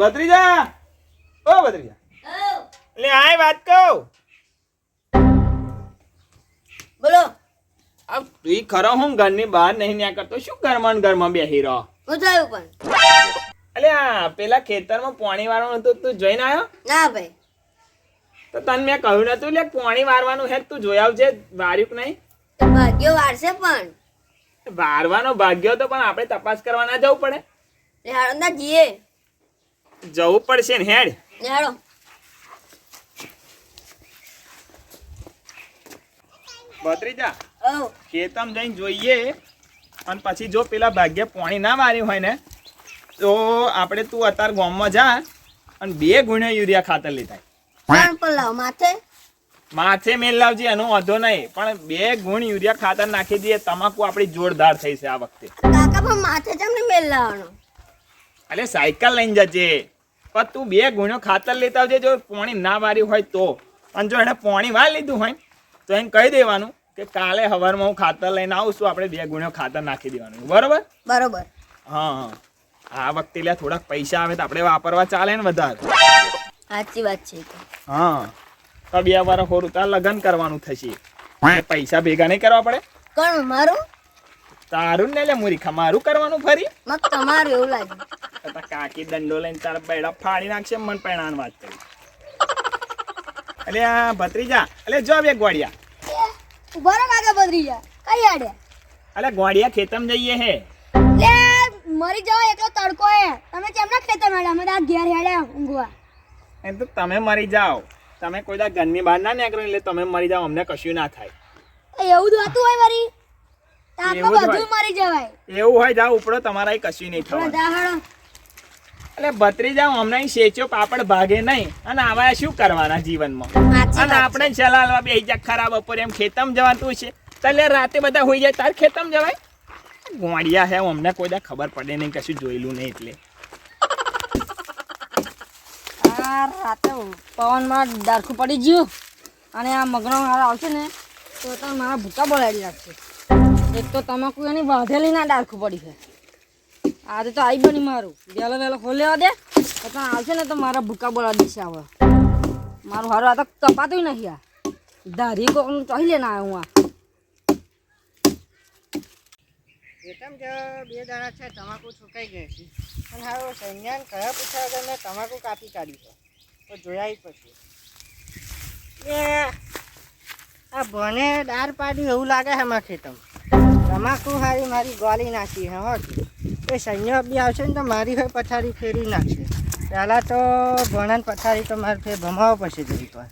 બત્રીજા ઓ બત્રીજા લે આય વાત કહું. બોલો. આ તું ખરો હું ઘરની બહાર નહીં ન્યા કરતો શું ઘરમાં ને ઘરમાં બેહી રહો? હું થયું પણ. આ પેલા ખેતરમાં પાણી વાળવાનું હતું તું જોઈને આવ્યો ના ભાઈ. તો તને મેં કહ્યું નતું લે પાણી વારવાનું હે તું જોઈ આવજે વાર્યું કે નહીં? તો ભાગ્યો વારશે પણ. વારવાનો ભાગ્યો તો પણ આપણે તપાસ કરવા ના જવું પડે. નેહાડો ના જીએ. જવું પડશે ને હેડ. બત્રીજા ખેતમ જઈને જોઈએ. અને પછી જો પેલા ભાગ્ય પાણી ના માર્યું હોય ને તો આપણે તું અત્યારે ગામમાં જા અને બે ગુણ્યા યુરિયા ખાતર લેતા લાવ માથે? માથે મેલ લાવજે એનો વાંધો નહીં. પણ બે ગુણ યુરિયા ખાતર નાખી દઈએ તમાકુ આપણી જોરદાર થઈ છે આ વખતે. કાકા પણ માથે તમને મેલ લાવવાનો? એટલે સાયકલ લઈને જજે. પણ તું બે ગુણ્યો ખાતર લેતા આવજે જો પોણી ના વાર્યું હોય તો. અને જો એને પોણી વાર લીધું હોય તો એને કહી દેવાનું કે કાલે સવારમાં હું ખાતર લઈને આવું છું આપણે બે ગુણ્યો ખાતર નાખી દેવાનું. બરોબર? બરોબર. હા હા. આ વખતે લે થોડાક પૈસા આવે તો આપણે વાપરવા ચાલે ને વધારે. સાચી વાત છે હા. તો બે વાર હોરું તાર લગ્ન કરવાનું થશે. પૈસા ભેગા નહીં કરવા પડે? કોણ મારું? તારું ને લે મુરીખા મારું કરવાનું ફરી? મગ તમારું એવું લાગે. તો કાકી દંડો લઈને તારા બેડા ફાડી નાખશે મન પૈણાની વાત કરી. એટલે આ ભત્રીજા એટલે જો બે ગોડિયા ઊભા રહો કાકા બદરી કઈ આડે એટલે ગોડિયા ખેતમ જઈએ હે. લે મરી જાવ એકલો તડકો હે. તમે કેમના ખેતર મેળા અમે આ ઘેર હેડ્યા ઊંઘવા. એમ તો તમે મરી જાઓ. તમે કોઈ દા ઘરની બહાર ના નીકળો એટલે તમે મરી જાઓ અમને કશું ના થાય. એવું જ હોય વરી? એવું બધું મરી જવાય. એવું હોય જાવ ઉપડો તમારા કશું નહીં થવાનું. એટલે ભત્રીજા હમણાં શેચ્યો પાપડ ભાગે નહીં. અને આવા શું કરવાના જીવનમાં? અને આપણે ચલાવવા બે જા ખરાબ બપોરે એમ ખેતમ જવાતું છે તલે રાતે બધા હોઈ જાય તાર ખેતમ જવાય? ગોંડિયા હે અમને કોઈ દા ખબર પડે નહીં કશું જોયેલું નહીં એટલે. આ રાતે પવનમાં ડારખું પડી ગયું. અને આ મગનો હાર આવશે ને તો તમે મારા ભૂકા બોલાડી રાખશે એક તો તમાકુ એની વાધેલી ના ડારખું પડી છે. આજે તો આવી બની મારું. વહેલો વહેલો ખોલ્યો દે. તમે આવશે ને તો મારા ભૂકા બોલા દેશે આવે મારું હારું આ તો કપાતું નથી આ. ધારી કોકનું ચોહી લેને આવ્યો હું આ. એકમ જ બે દાણા છે, તમાકુ સુકાઈ ગઈ છે. અને હારો સૈન્યાન કયા પૂછ્યા વગર મેં તમાકુ કાપી કાઢી છે. તો જોયા પછી. એ, આ ભણે દાર પાડ્યું એવું લાગે છે મારા ખેતમ તમાકુ હારી મારી ગોલી નાખી હે હો એ સૈન્ય બી આવશે ને તો મારી હોય પથારી ફેરી નાખશે. પહેલાં તો ભણાને પથારી તો મારે ફેર ભમાવો પડશે જરી પર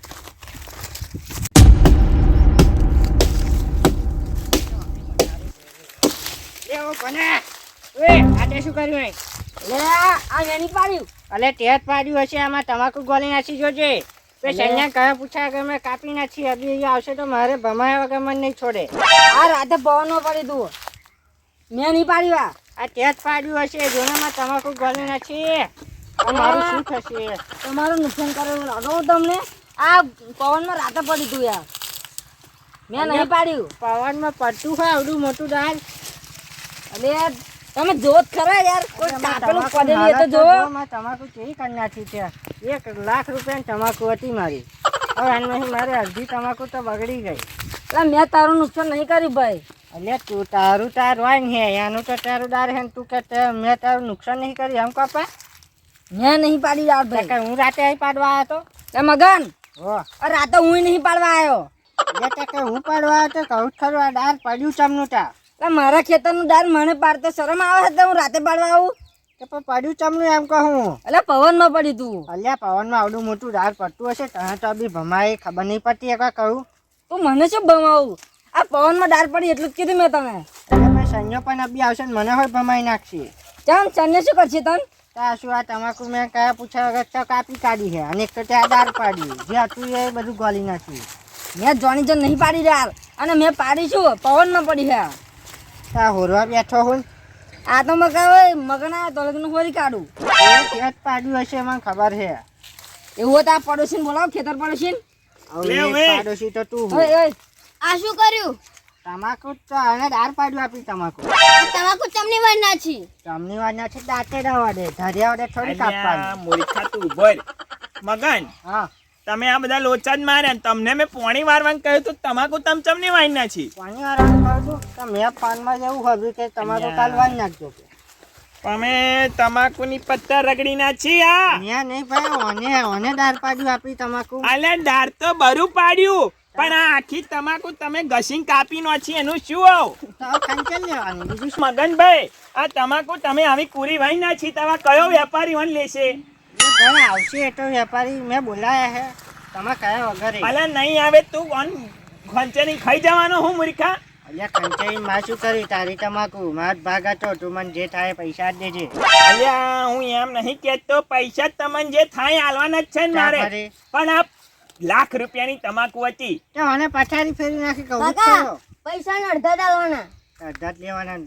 તમાકુ ગોળી નાખી જોજે. બે સૈન્ય કયા પૂછ્યા કે મેં કાપી નાખી અભી આવશે તો મારે ભમાયા વગર મને નહીં છોડે. આ રાતે પવનમાં પડી તું. મેં નહીં પાડ્યું આ આ તે જ પાડ્યું હશે જોનામાં તમાકુ ગળી નથી. તમારું મારું શું થશે? તમારું નુકસાન કરેલું લાગો તમને? આ પવનમાં રાતે પડી તું યાર. મેં નહીં પાડ્યું. પવનમાં પડતું હોય આવડું મોટું દાળ. અરે તમે જોત ખરા યાર કોઈ કાપેલું પડેલું તો જો તમાકુ કેવી કરી નાખી ત્યાં. એક લાખ રૂપિયાની તમાકુ હતી મારી. હવે આમાંથી મારે અડધી તમાકુ તો બગડી ગઈ. એટલે મેં તારું નુકસાન નહીં કર્યું ભાઈ. અલ્યા તું તારું તાર હોય ને હે એનું તો તારું દાર હે તું કે મેં તારું નુકસાન નહીં કર્યું એમ કપા મેં નહીં પાડી યાર ભાઈ. હું રાતે અહીં પાડવા આવ્યો તો? એ મગન રાતે હું નહીં પાડવા આવ્યો એટલે કે હું પાડવા આવ્યો તો કહું ખરું આ ડાર પડ્યું ચમનું તા. એટલે મારા ખેતરનું ડાર મને પાડતો શરમ આવે છે હું રાતે પાડવા આવું? કે પણ પડ્યું ચમનું એમ કહું એટલે પવનમાં પડી તું. અલ્યા પવનમાં આવડું મોટું ડાર પડતું હશે ત્યાં તો બી ભમાય ખબર નહીં પડતી એક કહું. તું મને શું ભમાવું? આ પવનમાં ડાર પડી એટલું જ કીધું મેં તમે એટલે મેં પણ બી આવશે ને મને હોય ભમાઈ નાખશે. ચાલ ચણને શું કરશે તન? ત્યાં શું આ તમાકુ મેં કયા પૂછ્યા વગર તો કાપી કાઢી છે અને એક તો ત્યાં દાર પાડી. જે હતું એ બધું ગોલી નાખ્યું મેં જોણી જન નહીં પાડી યાર અને મેં પાડી છું પવનમાં પડી છે. ત્યાં હોરવા બેઠો હોય આ તો મગા હોય મગના તલગનું લગ્ન હોરી કાઢું. ખેત પાડ્યું હશે મને ખબર છે. એવું હોય તો આ પડોશીને બોલાવો ખેતર પડોશી લે હવે હવે. પાડોશી તો તું ઓય ઓય. આ શું કર્યું? તમાકુ તો આને દાર પાડ્યું આપી તમાકુ. તમાકુ ચમની વાર ના છી. ચમની વાર છે દાંતે રવા દે ધર્યા વડે થોડી કાપવાની મૂર્ખા તું ઊભો મગન હા. તમે આ બધા લોચા જ માર્યા તમને મેં પોણી વારવાનું કહ્યું તું તમાકુ તમ ચમની વાઈ નાખી પોણી વારવાનું કહું છું કે મેં ફોનમાં જેવું એવું ખબર કે તમાકુ. કાલ વાળી નાખજો અમે તમે તમાકુની પત્તા રગડી નાખી આ નહીં ભાઈ ઓને ઓને દાર પાડ્યું આપી તમાકુ. અલ્યા દાર તો બરું પાડ્યું. પણ આ આખી તમાકુ તમે ઘસીને કાપી નાખી એનું શું આવ? મગનભાઈ આ તમાકુ તમે આવી કુરી વાઈ નાખી તમારે કયો વેપારી વન લેશે? આવશે એ તો વેપારી મેં બોલાયા હે. તમે કયા વગર ભલે નહીં આવે તું કોણ ખંચેની ખાઈ જવાનો હું મૂર્ખા? અલ્યા કંચાઈ માં શું કરી તારી તમાકુ માર ભાગ હતો. તું મને જે થાય પૈસા જ દેજે. અલ્યા હું એમ નહીં કહેતો પૈસા તમને જે થાય હાલવાના જ છે ને મારે? પણ આ લાખ રૂપિયાની તમાકુ હતી. તો મને પથારી ફેરી નાખી કહું કાકા પૈસા નો અડધા ચાલવાના અડધા લેવાના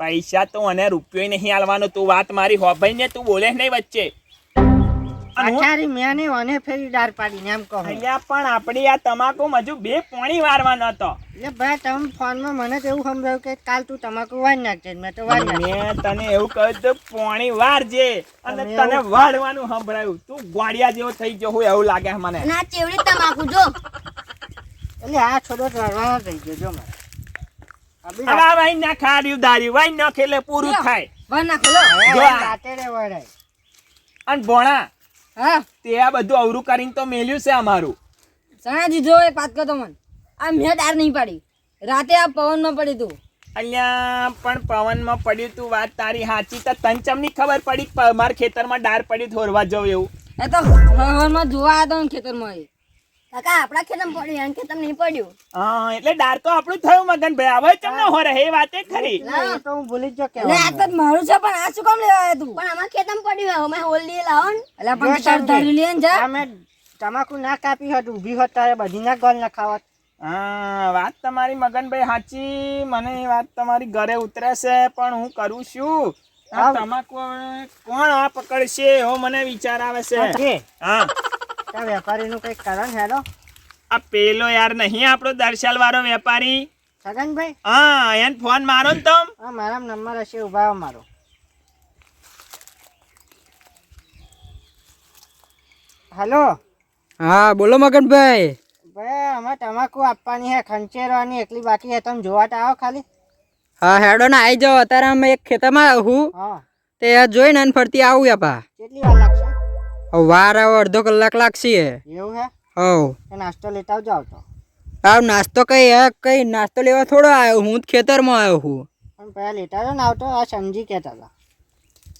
પૈસા તો મને રૂપિયો નહીં આલવાનો. તું વાત મારી હોભાઈ ને તું બોલે નહીં વચ્ચે. અને મેને ઓને ફેરી દાર પાડીને એમ કહો. અહીંયા પણ આપણી આ તમાકુ મજુ બે પોણી વારવાનો હતો. એટલે ભાઈ તમે ફોનમાં મને તો એવું સમજાયું કે કાલ તું તમાકુ વાળી નાખજે મેં તો વાળી મેં તને એવું કહ્યું તો પોણી વારજે અને તને વાળવાનું સંભળાયું. તું ગોળિયા જેવો થઈ ગયો હોય એવું લાગે મને. ના ચેવડી તમાકુ જો. એટલે આ છોડો રડવાનો થઈ ગયો જો મારે. અભી આ વાઈ ના વાઈ નાખે એટલે પૂરું થાય. વાર નાખો લો જો રાતે રે વળાય. અને ભોણા હા તે આ બધું અવરું કરીને તો મેલ્યું છે અમારું. સણા દીધો એક વાત કહો તો મન આ મેં ડાર નહીં પાડી. રાતે આ પવનમાં પડ્યું તું. અલ્યા પણ પવનમાં પડ્યું તું વાત તારી સાચી. તો તન ચમની ખબર પડી મારા ખેતરમાં ડાર પડ્યું થોરવા જવું એવું? એ તો હવનમાં જોવા આવ્યો ખેતરમાં એ. કાકા આપણા ખેતમ પડ્યું એમ ખેતમ નહીં પડ્યું. હા એટલે ડાર આપણું થયું મગનભાઈ હવે તમને હો. રહે એ વાતે ખરી. તો હું ભૂલી જ કે ના આ તો મારું છે પણ આ શું કામ લેવા આવ્યો તું? પણ આમાં ખેતમ પડ્યું અમે હોલ્ડી લાવો ને. એટલે પણ સર ધરી લે ને જા. અમે તમાકુ ના કાપી હોત ઊભી હોત તારે બધી ના ગોલ ના ખાવત. હા વાત તમારી મગનભાઈ સાચી. મને એ વાત તમારી ઘરે ઉતરે છે પણ હું કરું છું? તમાકુ કોણ આ પકડશે એવો મને વિચાર આવે છે. હા. ત્યાં વેપારીનું કંઈક કારણ હેડો. આ પેલો યાર નહીં આપણો દર્શાલ વાળો વેપારી. છગનભાઈ? હા એને ફોન મારો ને તમ. હા મારા નંબર હશે ઊભા મારો. હલો? હા બોલો મગનભાઈ. ભાઈ અમે તમાકુ આપવાની હે ખંચેરવાની એકલી બાકી હે તમે જોવા તો આવો ખાલી. હા હેડો ને આવી જાઓ. અત્યારે અમે એક ખેતરમાં આવું હા. તે જોઈને ફરતી આવું આપા કેટલી વાર લાગશે? વાર આવે અડધો કલાક લાગશે. એવું હે? હવ. નાસ્તો લેતા આવજો આવતો. આવ નાસ્તો કઈ હે કઈ નાસ્તો લેવા થોડો આવ્યો. હું જ ખેતરમાં આવ્યો હું પણ પહેલા લેતા આવજો ને આવતો. આ સમજી કહેતા હતા.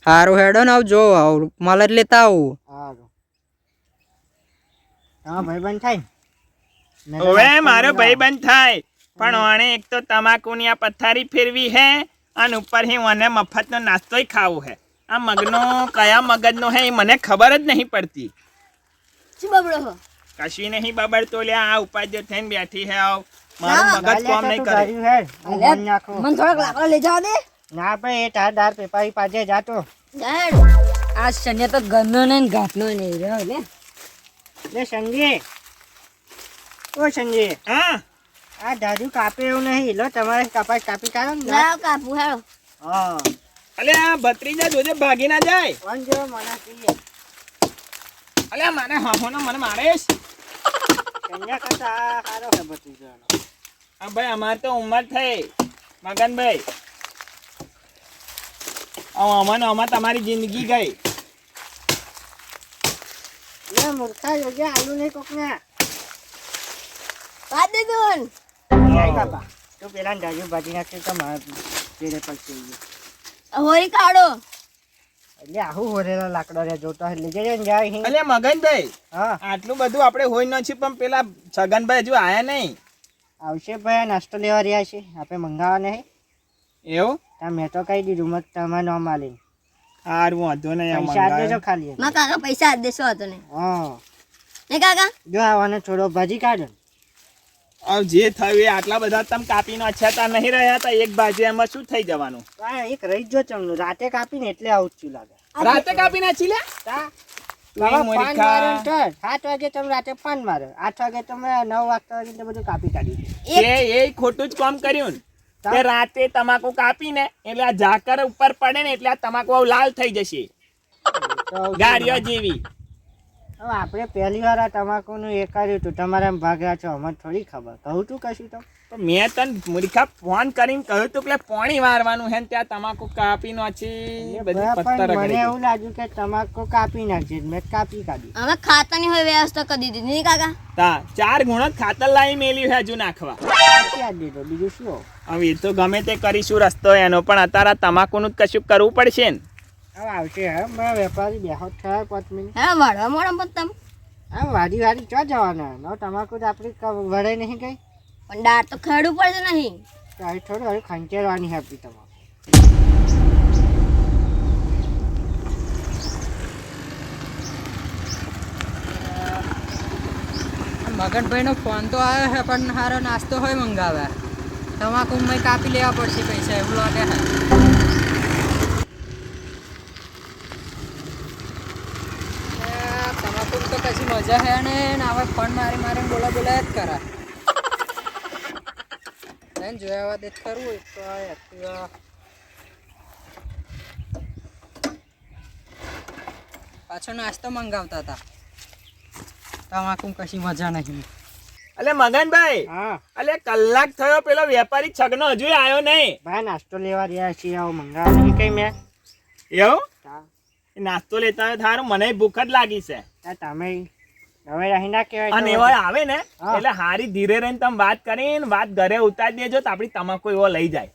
સારું હેડો ને આવ જો આવ માલ જ લેતા આવું. સારું હા ભાઈ બંધ થાય હવે મારો ભાઈબંધ ભાઈ બંધ થાય. પણ ઓણે એક તો તમાકુની આ પથારી ફેરવી હે અને ઉપર હે ઓને મફતનો નાસ્તોય ખાવો હે. આ મગનો કયા મગજનો હે એ મને ખબર જ નહીં પડતી. શું બબડો હો કશી નહીં બબડતો લે આ ઉપાધ્ય થઈને બેઠી હે આવ. મારું મગજ કામ તો નહીં કરે. મને થોડાક લાકડા લઈ જવા દે. ના ભાઈ એ તાર દાર પેપારી પાજે જાતો. આ શનિયા તો નહીં ને ઘાટનો નહીં રહ્યો એટલે લે સંજય ઓ સંજય હા. આ દાદુ કાપે એવું નહીં. લો તમારે કપાસ કાપી કાઢો ને. લાવ હેડો હા. અલે આ ભત્રીજા જોજે ભાગી ના જાય. વન જેવો મને કહીએ અલે આ મારે મને મારેશ કન્યા કરતા આ સારો ભત્રીજાનો. આ ભાઈ અમારે તો ઉંમર થઈ. મગનભાઈ. આવો અમાર તમારી જિંદગી ગઈ. લે મૂર્ખા યોગ્ય આલુ નહીં કોકને જાય બાપા. તું પેલા દાદુ ભાજી નાખશે તો મારા પેડે પડશે. હોરી કાઢો. એટલે આવું હોરેલો લાકડો રે જોતો એટલે લઈ ને જાય અહીં. અલે મગનભાઈ હા. આટલું બધું આપણે હોય ન છે પણ પેલા છગનભાઈ હજુ આયા નહીં. આવશે ભાઈ નાસ્તો લેવા રહ્યા છે. આપણે મંગાવવા નહીં. એવું? ત્યાં મેં તો કહી દીધું મત તમારે ન માલી. સારું વાંધો નહીં પૈસા આપી દેજો ખાલી. માં કાકા પૈસા આજ દેશો હતો ને હા. ને કાકા? જો આવાને થોડો ભાજી કાઢો જે થયું એ આટલા બધા તમે કાપીને અછતા નહીં રહ્યા હતા એક બાજુ એમાં શું થઈ જવાનું? એક રહી જો ચમનું રાતે કાપીને એટલે આવું છું લાગે. રાતે કાપી નાખી લે તા તું તમે મૂર્ખા. ફોન મારો સાત વાગે તમે રાતે ફોન મારો. આઠ વાગે તમે નવ વાગતા વાગે બધું કાપી કાઢ્યું. એ એ ખોટું જ કામ કર્યું ને. રાતે તમાકુ કાપીને એટલે આ ઝાકર ઉપર પડે ને એટલે આ તમાકુ લાલ થઈ જશે. ગાડીઓ જેવી. આપણે પહેલી વાર આ તમાકુનું એ કર્યું હતું તમારા ભાગ્યા છો. અમને થોડી ખબર. કહું તું કશું તો? તો મેં તને મૂર્ખા ફોન કરીને કહ્યું તું કે પોણી મારવાનું હે ને ત્યાં તમાકુ કાપી નાખી. બધી પત્તર મને એવું લાગ્યું કે તમાકુ કાપી નાખી મેં કાપી કાઢ્યું અમે ખાતાની હોય વ્યવસ્થા કરી દીધી. નહીં કાકા? તા ચાર ગુણો ખાતર લાવી મેલી હે હજુ નાખવા. દીધો. બીજું શું? હવે એ તો ગમે તે કરીશું રસ્તો એનો પણ અત્યારે તમાકુનું જ કશું કરવું પડશે ને? હવે આવશે હવે મારા વેપારી બેહો થયા પાંચ મિનિટ. હે વાળવા મોડા પણ તમે. હા વાડી વાડી ચો જવાના? નવ તમાકુ તો આપણી વળે નહીં ગઈ પણ દાળ તો ખેડવું પડશે નહીં. થોડું હવે ખંચેરવાની આપી તમારે. મગનભાઈનો ફોન તો આવ્યો છે પણ સારો નાસ્તો હોય મંગાવે તમાકુ મેં કાપી લેવા પડશે પૈસા એવું લાગે છે આ તમાકુની તો કશી મજા છે ને હવે ફોન મારી મારી બોલા બોલા જ કરા એને જોયા બાદ જ કરવું એક તો આ એક્ટિવા પાછો નાસ્તો મંગાવતા હતા. તમાકુ કશી મજા નહીં. અલે મગનભાઈ હા. અલે કલાક થયો પેલો વેપારી છગનો હજુ આવ્યો નહીં. ભાઈ નાસ્તો લેવા રહ્યા છીએ આવું મંગાવ નહીં કઈ મેં? એવું? નાસ્તો લેતા હોય થારું મને ભૂખ જ લાગી છે. તમે? હવે રહી કહેવાય અને એવો આવે ને એટલે હારી ધીરે રહીને તમે વાત કરીને વાત ઘરે ઉતારી દેજો તો આપડી તમાકુ એવો લઈ જાય.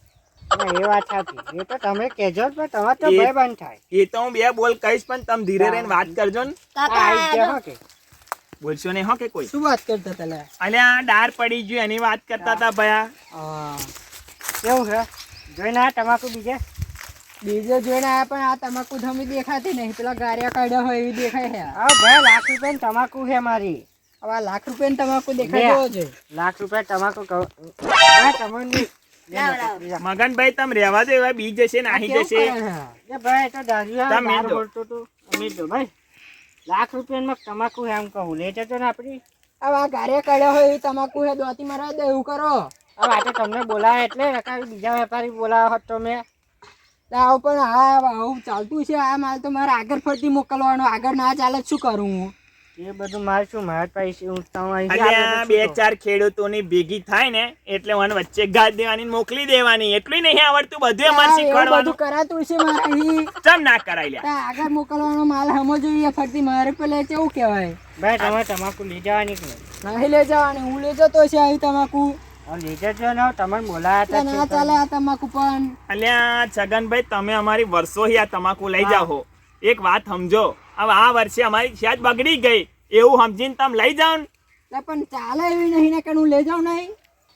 એ વાત સાચી. એ તો તમે કહેજો પણ તમારે તો એ- ભય બંધ થાય. એ તો હું બે બોલ કહીશ પણ તમે ધીરે રહીને વાત કરજો ને. કાકા કે. બોલશો નહીં હો કે કોઈ? શું વાત કરતા તને આ ડાર પડી ગયું એની વાત કરતા હતા ભયા. કેવું છે? જોઈને આ તમાકુ બીજે? બીજો જોઈને આયા પણ આ તમાકુ ધમી દેખાતી નહીં. પેલા ગારિયા કાઢ્યા હોય એવી દેખાય છે. હા ભાઈ લાખ રૂપિયા તમાકુ છે મારી. હવે આ લાખ રૂપિયા તમાકુ દેખાય. છે લાખ રૂપિયા તમાકુ કહું. તમને. મગનભાઈ તમે રહેવા દો એવા બી જશે ને આહી જશે. છે? એ ભાઈ તો દારૂ બોલતો તો અમે જો ભાઈ. લાખ રૂપિયામાં તમાકુ એમ કહું. લે જતો ને આપણી હવે આ ગારિયા કાઢ્યા હોય એવી તમાકુ છે દોતી મારા દે એવું કરો. હવે આ તો તમને બોલાવે એટલે નકારી બીજા વેપારી બોલાવા હતો મેં. લાવ પણ આ આવું ચાલતું છે આ માલ તો મારે આગળ ફરતી મોકલવાનો આગળ ના ચાલે શું કરું હું? એ બધું મારે શું મારા પૈસે હું બે ચાર ખેડૂતોની ભેગી થાય ને એટલે મને વચ્ચે ગાદ દેવાની મોકલી દેવાની એટલું નહીં આવડતું બધું અમારે શીખવાડવાનું. બધું કરાતું છે મારે ચમ ના કરાઈ લ્યા. આગળ મોકલવાનો માલ હમો જોઈએ ફરતી મારે પેલે કેવું કહેવાય? ભાઈ તમે તમાકુ લઈ જવાની કે નહીં? નહીં લઈ જવાની હું લઈ જતો છે આવી તમાકુ. હવે લઈ જજો ને તમને બોલાયા ના હતા ચાલે આ તમાકુ પણ. અલ્યા છગનભાઈ તમે અમારી વર્ષોથી આ તમાકુ લઈ જાઓ એક વાત સમજો હવે આ વર્ષે અમારી શાયદ બગડી ગઈ. એવું સમજીને તમે લઈ જાઓ ને. પણ ચાલે એવી નહીં ને કે હું લઈ જાઉં નહીં.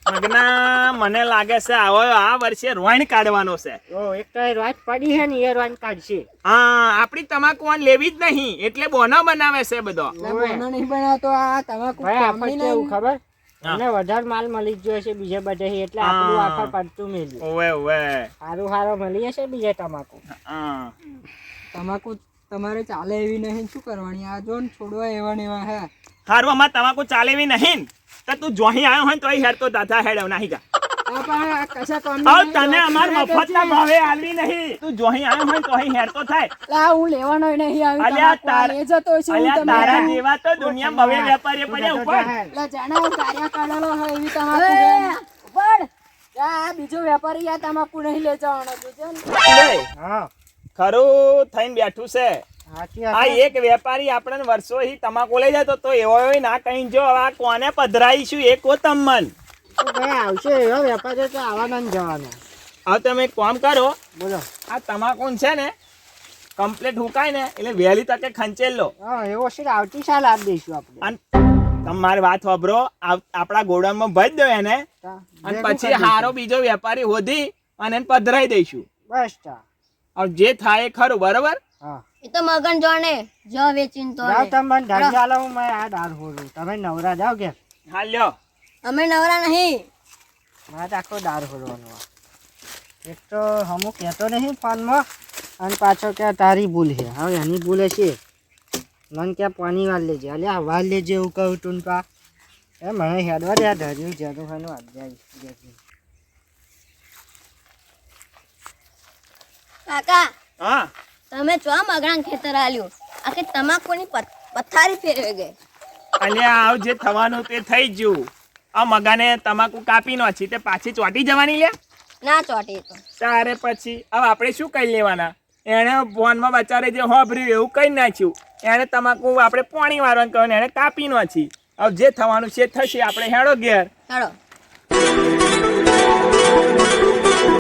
મગના મને લાગે છે આવો આ વર્ષે રોઈન કાઢવાનો છે. ઓ એક તો એ પડી છે ને એ કાઢશે. હા આપણી તમાકુ આને લેવી જ નહીં એટલે બોનો બનાવે છે બધો. બોનો નહીં બનાવતો આ તમાકુ ભાઈ ખબર? હા. અમને વધારે માલ મળી ગયો છે બીજે બધે એટલે. આપણું આખા પડતું મેલ્યું. ઓવે ઓવે. સારું સારું મળી જશે બીજે તમાકુ. તમાકુ તમારે ચાલે એવી નહીં શું કરવાની? આ જો ને છોડવા એવા ને એવા હે. હારું અમાર તમાકુ ચાલે એવી નહીં તો તું જોહી આવ્યો હોય તો તોય હેર તો દાદા હેડ નાહી જા. તને અમાર મફત ના ભાવે આલવી નહીં. તું જોહી આવ્યો હોય ને તોય હેર થાય. લા હું લેવાનો નહીં આવી અલ્યા તમાકુ આ તાર- લઈ જતો છે હું તારા જેવા તો દુનિયામાં ભવ્ય વેપારી પડ્યા ઉપર. લા જાણે હું કાર્ય કાઢેલો હોય એવી તમાકુ એ, આ બીજો વેપારી આ તમાકુ નહીં લઈ જવાનો હા. ખરું થઈને બેઠું છે. આ એક વેપારી આપણને વર્ષોથી તમાકુ લઈ જતો તો એવો ના કઈ જો આ કોને પધરાઈશું? એ કો તમન. આવશે? એવા વેપારી તો આવવાના ને જવાના. હવે તમે એક કામ કરો. બોલો. આ તમાકુ છે ને કમ્પ્લેટ હુકાય ને એટલે વહેલી તકે ખંચેલ લો. હા એવો છે આવતી સાલ આપી દઈશું આપણે. અને તમારી વાત વાપરો આપણા ગોડાઉનમાં ભજ દો એને. અને પછી હારો બીજો વેપારી હોધી અને એને પધરાઈ દઈશું. બસ હવે જે થાય એ ખરું બરોબર? હા. એ તો મગન જોને જો વેચીન તો તમે મને ઢાળી ચાલો હું મારે આ દાળ હોરું. તમે નવરા જાવ કે હા લ્યો. અમે નવરા નહીં. મારે તો આખો દાળ હોરવાનો એક તો હમું કહેતો નહીં ફોનમાં અને પાછો કે તારી ભૂલ છે. હવે એની ભૂલ હશે. મને ક્યાં પાણી વાર લેજે. અલે આ વાર લેજે એવું કહું તું પા. એ મને હેડવા દે ધર્યું જેનું ખાનું આજે કાકા હા? તમે ચો મગણા ખેતર આલ્યું? આખી તમાકુની પથ- પથારી ફેરવી ગઈ. અને આવ જે થવાનું તે થઈ ગયું. આ મગાને તમાકુ કાપી નાખી તે પાછી ચોટી જવાની લે ના ચોટી તો. તારે પછી હવે આપણે શું કરી લેવાના? એણે ફોનમાં બચારે જે હોભર્યું એવું કહી નાખ્યું. એણે તમાકુ આપણે પોણી વારવાનું કહ્યું એને કાપી નાખી હવે જે થવાનું છે થશે. આપણે હેડો ઘેર. ચાલો